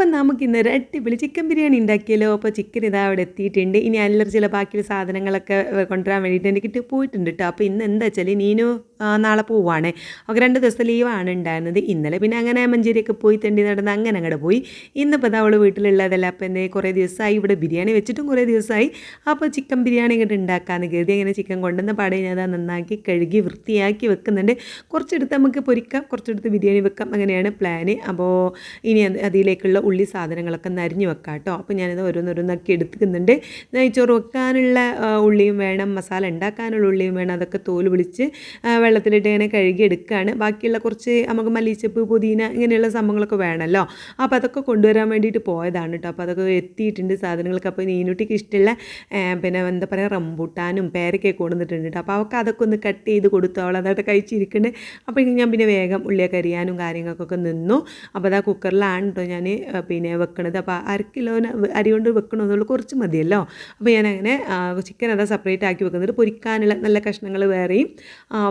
അപ്പം നമുക്ക് ഇന്ന് ഒരു അടിപൊളി ചിക്കൻ ബിരിയാണി ഉണ്ടാക്കിയല്ലോ. അപ്പോൾ ചിക്കൻ ഇതാ അവിടെ എത്തിയിട്ടുണ്ട്. ഇനി അല്ലറച്ചില ബാക്കിയുള്ള സാധനങ്ങളൊക്കെ കൊണ്ടുവരാൻ വേണ്ടിയിട്ട് എനിക്ക് പോയിട്ടുണ്ട് കേട്ടോ അപ്പോൾ ഇന്ന് എന്താ വെച്ചാൽ നീനു നാളെ പോവാണ്. അപ്പോൾ രണ്ട് ദിവസം ലീവാണ് ഉണ്ടായിരുന്നത്. ഇന്നലെ പിന്നെ അങ്ങനെ മഞ്ചേരിയൊക്കെ പോയി തണ്ടി നടന്ന് അങ്ങനെ അങ്ങോട്ട് പോയി. ഇന്നിപ്പോൾ അവൾ വീട്ടിലുള്ളതല്ല. അപ്പോൾ എന്തേ കുറേ ദിവസമായി ഇവിടെ ബിരിയാണി വെച്ചിട്ടും കുറേ ദിവസമായി. അപ്പോൾ ചിക്കൻ ബിരിയാണി ഇങ്ങോട്ട് ഉണ്ടാക്കാമെന്ന് കരുതി അങ്ങനെ ചിക്കൻ കൊണ്ടുവന്ന പാടെ ഞാൻ അത് നന്നാക്കി കഴുകി വൃത്തിയാക്കി വെക്കുന്നുണ്ട്. കുറച്ചെടുത്ത് നമുക്ക് പൊരിക്കാം. കുറച്ചെടുത്ത് ബിരിയാണി വെക്കാം. അങ്ങനെയാണ് പ്ലാന് അപ്പോൾ ഇനി അതിലേക്കുള്ള ഉള്ളി സാധനങ്ങളൊക്കെ നരിഞ്ഞ് വെക്കാം കേട്ടോ അപ്പോൾ ഞാനിത് ഓരോന്നോരോന്നൊക്കെ എടുക്കുന്നുണ്ട് നെയ്ച്ചോറ് വെക്കാനുള്ള ഉള്ളിയും വേണം മസാല ഉണ്ടാക്കാനുള്ള ഉള്ളിയും വേണം അതൊക്കെ തോൽ വിളിച്ച് വെള്ളത്തിലിട്ട് ഇങ്ങനെ കഴുകി എടുക്കുകയാണ് ബാക്കിയുള്ള കുറച്ച് നമുക്ക് മല്ലിച്ചപ്പ് പുതിന ഇങ്ങനെയുള്ള സംഭവങ്ങളൊക്കെ വേണമല്ലോ അപ്പോൾ അതൊക്കെ കൊണ്ടുവരാൻ വേണ്ടിയിട്ട് പോയതാണ് കേട്ടോ അപ്പോൾ അതൊക്കെ എത്തിയിട്ടുണ്ട് സാധനങ്ങളൊക്കെ അപ്പോൾ നീനുട്ടിക്ക് ഇഷ്ടമുള്ള പിന്നെ എന്താ പറയുക റംബൂട്ടാനും പേരക്കൊക്കെ കൊണ്ടുവന്നിട്ടുണ്ട് കേട്ടോ അപ്പോൾ അവൾക്ക് അതൊക്കെ ഒന്ന് കട്ട് ചെയ്ത് കൊടുത്തു. അവൾ അതൊക്കെ കഴിച്ചിരിക്കുന്നുണ്ട് അപ്പോൾ ഞാൻ പിന്നെ വേഗം ഉള്ളിയൊക്കെ അരിയാനും കാര്യങ്ങൾക്കൊക്കെ നിന്നു. അപ്പോൾ അതാ കുക്കറിലാണ് കേട്ടോ ഞാൻ പിന്നെ വെക്കണത്. അപ്പോൾ അര കിലോ അരി കൊണ്ട് വെക്കണമെന്നുള്ളൂ കുറച്ച് മതിയല്ലോ. അപ്പോൾ ഞാനങ്ങനെ ചിക്കൻ അതാ സെപ്പറേറ്റ് ആക്കി വെക്കുന്നത്. പൊരിക്കാനുള്ള നല്ല കഷ്ണങ്ങൾ വേറെയും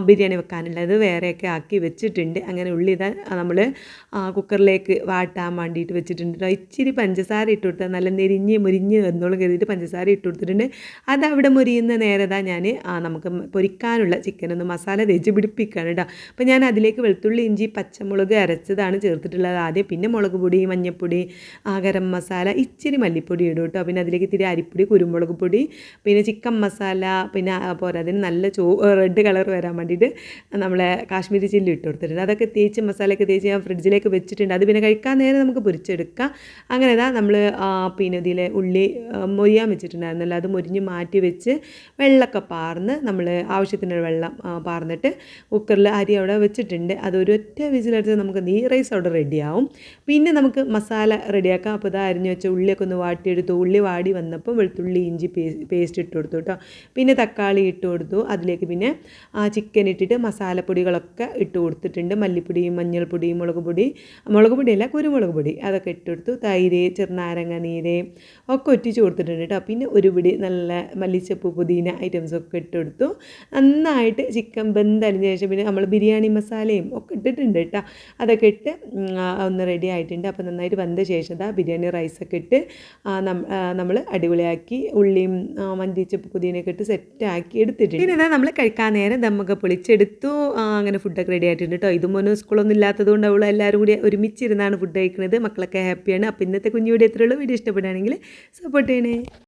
ബിരിയാണി വെക്കാനുള്ളത് വേറെയൊക്കെ ആക്കി വെച്ചിട്ടുണ്ട്. അങ്ങനെ ഉള്ളി ഇതാ നമ്മൾ കുക്കറിലേക്ക് വാട്ടാൻ വേണ്ടിയിട്ട് വെച്ചിട്ടുണ്ട് ഇച്ചിരി പഞ്ചസാര ഇട്ട് കൊടുത്താൽ നല്ല നെരിഞ്ഞ് മുരിഞ്ഞ് എന്നോളം കരുതിയിട്ട് പഞ്ചസാര ഇട്ട് കൊടുത്തിട്ടുണ്ട്. അതവിടെ മുരിയുന്ന നേരതാ ഞാൻ നമുക്ക് പൊരിക്കാനുള്ള ചിക്കൻ ഒന്ന് മസാല തേച്ച് പിടിപ്പിക്കുകയാണ് കേട്ടോ അപ്പോൾ ഞാൻ അതിലേക്ക് വെളുത്തുള്ളി ഇഞ്ചി പച്ചമുളക് അരച്ചതാണ് ചേർത്തിട്ടുള്ളത് ആദ്യം. പിന്നെ മുളക് പൊടി മഞ്ഞൾപ്പൊടി ആ, ഗരം മസാല ഇച്ചിരി മല്ലിപ്പൊടി ഇടും കേട്ടോ. പിന്നെ അതിലേക്ക് ഇത്തിരി അരിപ്പൊടി കുരുമുളക് പൊടി പിന്നെ ചിക്കൻ മസാല പിന്നെ പോരാതിന് നല്ല ചോ റെഡ് കളർ വരാൻ വേണ്ടിയിട്ട് നമ്മളെ കാശ്മീരി ചില്ലി ഇട്ട് കൊടുത്തിട്ടുണ്ട്. അതൊക്കെ തേച്ച് മസാലയൊക്കെ തേച്ച് ഞാൻ ഫ്രിഡ്ജിലേക്ക് വെച്ചിട്ടുണ്ട്. അത് പിന്നെ കഴിക്കാൻ നേരം നമുക്ക് പൊരിച്ചെടുക്കാം. അങ്ങനെ ഇതാ നമ്മൾ പിന്നെ ഇതിലെ ഉള്ളി മൊരിയാൻ വെച്ചിട്ടുണ്ടായിരുന്നല്ലോ. അത് മൊരിഞ്ഞ് മാറ്റി വെച്ച് വെള്ളമൊക്കെ പാർന്ന് നമ്മൾ ആവശ്യത്തിനുള്ള വെള്ളം പാർന്നിട്ട് കുക്കറിൽ അരി അവിടെ വെച്ചിട്ടുണ്ട്. അതൊരു ഒറ്റ വിസിലടിച്ച് നമുക്ക് നീ റൈസ് അവിടെ റെഡിയാവും പിന്നെ നമുക്ക് മസാല റെഡിയാക്കാം. അപ്പോൾ ഇതാ അരിഞ്ഞു വെച്ച ഉള്ളിയൊക്കെ ഒന്ന് വാട്ടിയെടുത്തു. ഉള്ളി വാടി വന്നപ്പോൾ വെളുത്തുള്ളി ഇഞ്ചി പേസ്റ്റ് ഇട്ട് കൊടുത്തു കേട്ടോ. പിന്നെ തക്കാളി ഇട്ട് കൊടുത്തു. അതിലേക്ക് പിന്നെ ആ ചിക്കൻ ഇട്ടിട്ട് മസാലപ്പൊടികളൊക്കെ ഇട്ട് കൊടുത്തിട്ടുണ്ട്. മല്ലിപ്പൊടിയും മഞ്ഞൾപ്പൊടിയും മുളക് പൊടി മുളക് പൊടിയല്ല കുരുമുളക് പൊടി അതൊക്കെ ഇട്ട് കൊടുത്തു. തൈര് ചെറുനാരങ്ങ നീര് ഒക്കെ ഒറ്റിച്ച് കൊടുത്തിട്ടുണ്ട് കേട്ടോ. പിന്നെ ഒരു പിടി നല്ല മല്ലിച്ചപ്പ് പുതിന ഐറ്റംസ് ഒക്കെ ഇട്ട് കൊടുത്തു. നന്നായിട്ട് ചിക്കൻ ബന്ധലിന് ശേഷം പിന്നെ നമ്മൾ ബിരിയാണി മസാലയും ഒക്കെ ഇട്ടിട്ടുണ്ട് കേട്ടോ. അതൊക്കെ ഇട്ട് ഒന്ന് റെഡി ആയിട്ടുണ്ട്. അപ്പോൾ നന്നായിട്ട് വന്ന ശേഷം ബിരിയാണി റൈസൊക്കെ ഇട്ട് നമ്മൾ അടിപൊളിയാക്കി ഉള്ളിയും മന്തിച്ചപ്പ് പുതിയനൊക്കെ ഇട്ട് സെറ്റാക്കി എടുത്തിട്ടുണ്ട്. പിന്നെ നമ്മൾ കഴിക്കാൻ നേരം ദമ്മൊക്കെ പൊളിച്ചെടുത്തു. അങ്ങനെ ഫുഡൊക്കെ റെഡി ആയിട്ടുണ്ട് കേട്ടോ ഇതും സ്കൂളൊന്നും ഇല്ലാത്തതുകൊണ്ട് അവൾ എല്ലാവരും കൂടി ഒരുമിച്ചിരുന്നാണ് ഫുഡ് കഴിക്കുന്നത് മക്കളൊക്കെ ഹാപ്പിയാണ് അപ്പോൾ ഇന്നത്തെ കുഞ്ഞു വീഡിയോ എത്രയുള്ളൂ വീഡിയോ ഇഷ്ടപ്പെടുകയാണെങ്കിൽ സപ്പോർട്ട് ചെയ്യണേ.